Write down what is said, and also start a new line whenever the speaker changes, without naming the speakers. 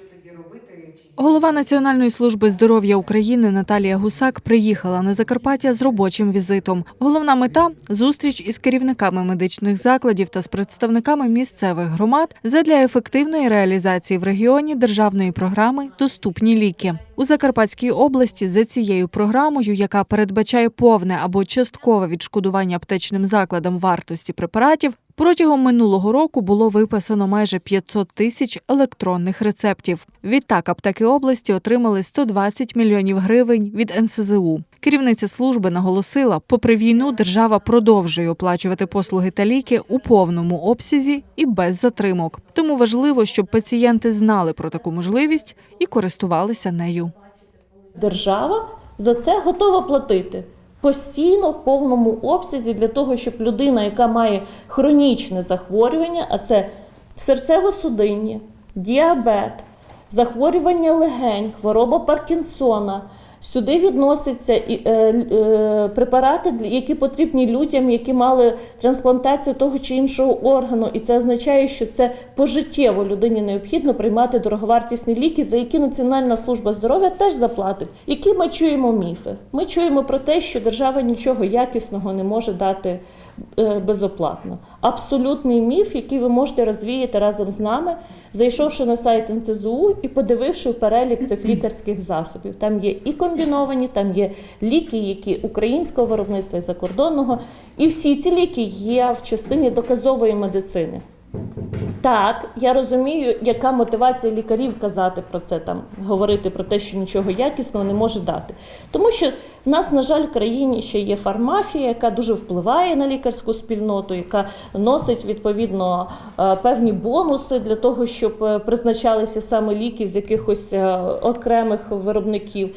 що тоді робити? Чи
Голова Національної служби здоров'я України Наталія Гусак приїхала на Закарпаття з робочим візитом. Головна мета зустріч із керівниками медичних закладів та з представниками місцевих громад задля ефективної реалізації в регіоні державної програми Доступні ліки. У Закарпатській області за цією програмою, яка передбачає повне або часткове відшкодування аптечним закладам вартості препаратів, Протягом минулого року було виписано майже 500 тисяч електронних рецептів. Відтак аптеки області отримали 120 мільйонів гривень від НСЗУ. Керівниця служби наголосила, попри війну, держава продовжує оплачувати послуги та ліки у повному обсязі і без затримок. Тому важливо, щоб пацієнти знали про таку можливість і користувалися нею.
Держава за це готова платити постійно в повному обсязі для того, щоб людина, яка має хронічне захворювання, а це серцево-судинні, діабет, захворювання легень, хвороба Паркінсона. Сюди відносяться і, е, е, препарати, які потрібні людям, які мали трансплантацію того чи іншого органу. І це означає, що це пожиттєво людині необхідно приймати дороговартісні ліки, за які Національна служба здоров'я теж заплатить. Які ми чуємо міфи? Ми чуємо про те, що держава нічого якісного не може дати безоплатно. Абсолютний міф, який ви можете розвіяти разом з нами, зайшовши на сайт НЦЗУ і подививши перелік цих лікарських засобів. Там є і комбіновані, там є ліки, які українського виробництва і закордонного. І всі ці ліки є в частині доказової медицини. Так, я розумію, яка мотивація лікарів казати про це, там говорити про те, що нічого якісного не може дати. Тому що в нас, на жаль, в країні ще є фармафія, яка дуже впливає на лікарську спільноту, яка носить відповідно е, певні бонуси для того, щоб е, призначалися саме ліки з якихось е, окремих виробників.